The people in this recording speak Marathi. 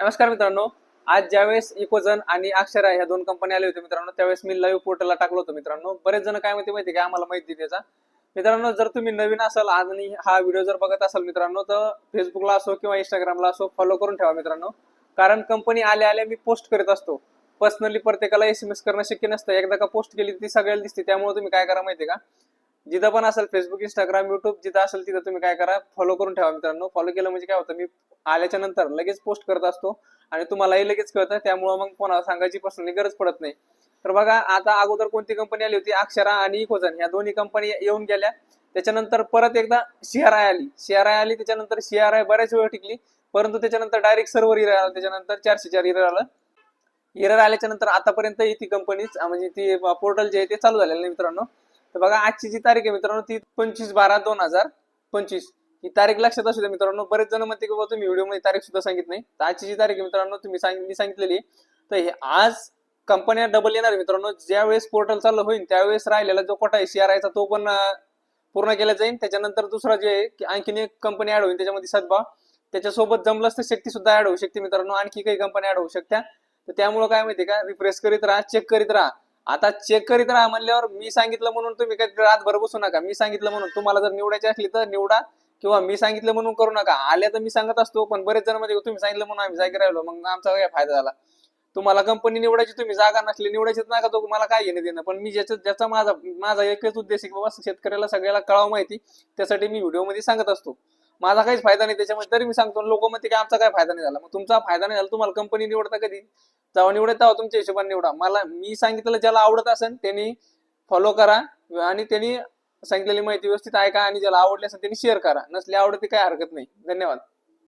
नमस्कार मित्रांनो. आज ज्यावेळेस इकोजन आणि अक्षरा ह्या दोन कंपन्या आल्या होत्या मित्रांनो त्यावेळेस मी लाईव्ह पोर्टलला टाकलो होतो मित्रांनो. बरेच जण काय माहिती माहिती का? आम्हाला माहिती त्याचा. मित्रांनो जर तुम्ही नवीन असाल आणि हा व्हिडिओ जर बघत असाल मित्रांनो तर फेसबुकला असो किंवा इंस्टाग्रामला असो फॉलो करून ठेवा मित्रांनो. कारण कंपनी आल्या आल्या मी पोस्ट करत असतो. पर्सनली प्रत्येकाला एस एम एस करणं शक्य नसतं. एकदा का पोस्ट केली ती सगळ्याला दिसते. त्यामुळे तुम्ही काय करा माहिती का? जिथं पण असेल फेसबुक इंस्टाग्राम युट्यूब जिथं असेल तिथं तुम्ही काय करा फॉलो करून ठेवा मित्रांनो. फॉलो केलं म्हणजे काय होतं मी आल्याच्यानंतर लगेच पोस्ट करत असतो आणि तुम्हालाही लगेच कळतं त्यामुळं मग कोणाला सांगायची पर्सनली गरज पडत नाही. तर बघा आता अगोदर कोणती कंपनी आली होती? अक्षरा आणि इकोजन या दोन्ही कंपनी येऊन गेल्या. त्याच्यानंतर परत एकदा सीआरआय आली. सीआरआय आली त्याच्यानंतर सीआरआय बऱ्याच वेळ टिकली. परंतु त्याच्यानंतर डायरेक्ट सर्व्हर इरर आलं त्याच्यानंतर चारशे चार इरर आलं. इरर आल्याच्यानंतर आतापर्यंत ती कंपनी म्हणजे ती पोर्टल जे आहे ते चालू झालेलं नाही मित्रांनो. तर बघा आजची जी तारीख आहे मित्रांनो ती पंचवीस बारा दोन हजार पंचवीस. ही तारीख लक्षात असू द्या मित्रांनो बरेच जण म्हणते की बाबा तुम्ही व्हिडिओमध्ये तारीख सुद्धा सांगित नाही. तर आजची जी तारीख आहे मित्रांनो तुम्ही सांग मी सांगितलेली तर हे आज कंपन्या डबल येणार मित्रांनो. ज्या वेळेस पोर्टल चालू होईल त्यावेळेस राहिलेला जो कोटा आहे सीआरआयचा तो पण पूर्ण केला जाईल. त्याच्यानंतर दुसरा जे आहे की आणखीन एक कंपनी ऍड होईल त्याच्यामध्ये सदभाव. त्याच्यासोबत जमलंच तर शक्ती सुद्धा ऍड होऊ शकते मित्रांनो. आणखी काही कंपन्या ऍड होऊ शकत्या. तर त्यामुळे काय माहिती का? रिफ्रेश करीत राहा चेक करीत राहा. आता चेक करीत राहा म्हणल्यावर मी सांगितलं म्हणून तुम्ही काही रातभर बसू नका. मी सांगितलं म्हणून. तुम्हाला जर निवडायची असली तर निवडा किंवा मी सांगितलं म्हणून करू नका. आल्या तर मी सांगत असतो पण बरेच जण म्हणजे तुम्ही सांगितलं म्हणून आम्ही जागी राहिलो मग आमचा काय फायदा झाला? तुम्हाला कंपनी निवडायची तुम्ही जागा नसली निवडायची नका तो मला काय घेणे देणं? पण मी ज्याचं ज्याचा माझा माझा एकच उद्देश आहे की बाबा शेतकऱ्याला सगळ्याला कळावं माहिती. त्यासाठी मी व्हिडिओमध्ये सांगत असतो. माझा काहीच फायदा नाही त्याच्यामध्ये तरी मी सांगतो लोक म्हणते की आमचा काय फायदा नाही झाला. मग तुमचा फायदा नाही झाला तुम्हाला कंपनी निवडता कधी? जेव्हा निवडत तेव्हा तुमच्या हिशोबाने निवडा. मला मी सांगितलं ज्याला आवडत असेल त्यांनी फॉलो करा आणि त्यांनी सांगितलेली माहिती व्यवस्थित ऐका आणि ज्याला आवडली असेल त्यांनी शेअर करा. नसली आवडते काय हरकत नाही. धन्यवाद.